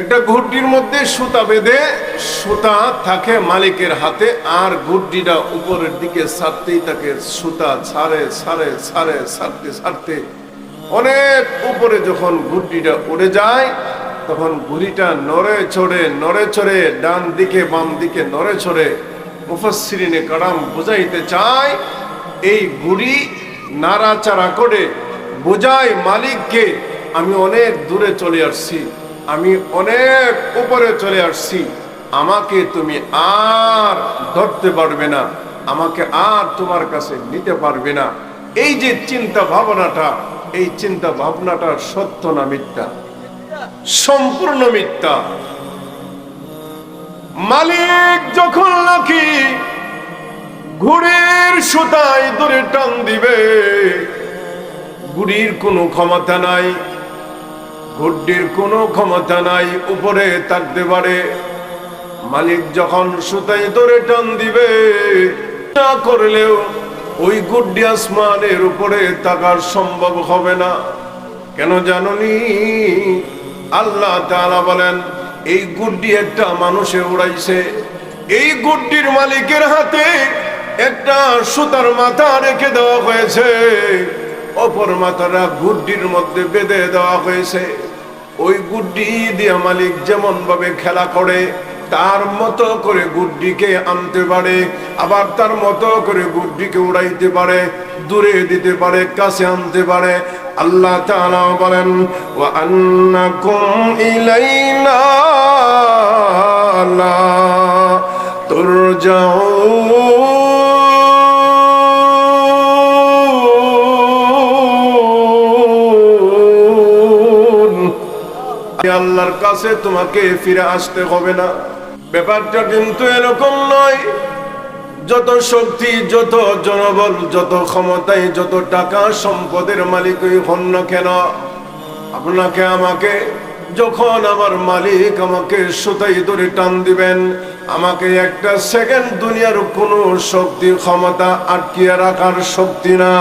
একটা ঘুড্ডির মধ্যে সুতা বেঁধে সুতা থাকে মালিকের হাতে, আর ঘুড্ডিটা উপরের দিকে ছাড়তেই থাকে সুতা ছাড়ে ছাড়ে ছাড়ে, ছাড়তে ছাড়তে। অনেক উপরে যখন ঘুড্ডিটা উড়ে যায়, তখন ঘুড়িটা নড়ে চড়ে নড়ে চড়ে, ডান দিকে, বাম দিকে নড়ে চড়ে, মুফাসসিরিনে কারাম বুঝাইতে চায়, এই ঘুড়ি নাড়াচাড়া করে বোঝায় মালিককে, আমি অনেক দূরে চলে আসছি। আমি অনেক উপরে চলে আসছি। আমাকে তুমি আর ধরতে পারবে না। আমাকে আর তোমার কাছে নিতে পারবে না। এই যে চিন্তা ভাবনাটা, এই চিন্তা ভাবনাটা সত্য না মিথ্যা? সম্পূর্ণ মিথ্যা। মালিক যখন নাকি ঘুড়ির সুতায় ধরে টান দিবে গুড়ির কোনো ক্ষমতা নাই। গুড্ডির কোনো ক্ষমতা নাই, উপরে থাকতে পারে। মালিক যখন সুতাই ধরে টান দিবে, না করলেও ওই গুড্ডি আসমানের উপরে থাকার সম্ভব হবে না। কেন জাননি? আল্লাহ তাআলা বলেন, এই গুড্ডি একটা মানুষে উড়াইছে। এই গুড্ডির মালিকের হাতে একটা সুতার মাথা রেখে দেওয়া হয়েছে। অপর মাথাটা গুড্ডির মধ্যে বেঁধে দেওয়া হয়েছে। ওই গুড্ডি দিয়ে মালিক যেমন ভাবে খেলা করে, তার মতো করে গুড্ডিকে আনতে পারে, আবার তার মতো করে গুড্ডিকে উড়াইতে পারে, দূরে দিতে পারে, কাছে আনতে পারে। আল্লাহ তাআলা বলেন, ওয়া আন্নাকুম ইলাইনা লা আল্লাহর কাছে তোমাকে ফিরে আসতে হবে না। ব্যাপারটা কিন্তু এরকম নয়, যত শক্তি, যত জনবল, যত ক্ষমতায়, যত টাকা সম্পদের মালিকই হন না কেন, আপনাকে আমাকে যখন আমার মালিক আমাকে সুতাই ধরে টান দিবেন, আমাকে একটা সেকেন্ড দুনিয়ার কোনো শক্তি, ক্ষমতা আটকিয়ে রাখার শক্তি না।